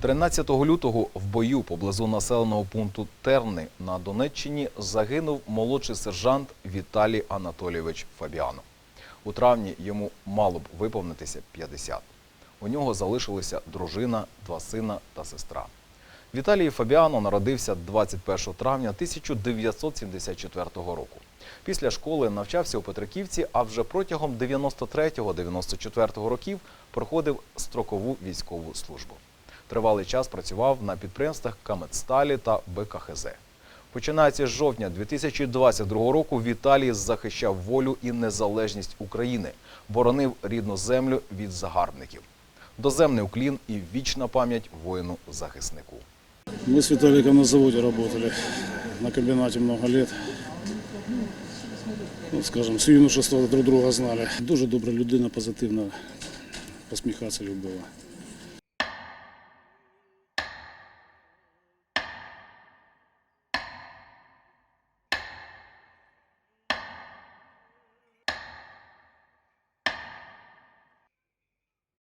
13 лютого в бою поблизу населеного пункту Терни на Донеччині загинув молодший сержант Віталій Анатолійович Фабіано. У травні йому мало б виповнитися 50. У нього залишилися дружина, два сина та сестра. Віталій Фабіано народився 21 травня 1974 року. Після школи навчався у Петриківці, а вже протягом 93-94 років проходив строкову військову службу. Тривалий час працював на підприємствах Каметсталі та БКХЗ. Починаючи з жовтня 2022 року Віталій захищав волю і незалежність України, боронив рідну землю від загарбників. Доземний уклін і вічна пам'ять воїну-захиснику. Мы с Виталиком на заводе работали, на комбинате много лет. Ну, скажем, с юношества друг друга знали. Дуже добра людина, позитивна, посміхатися любила.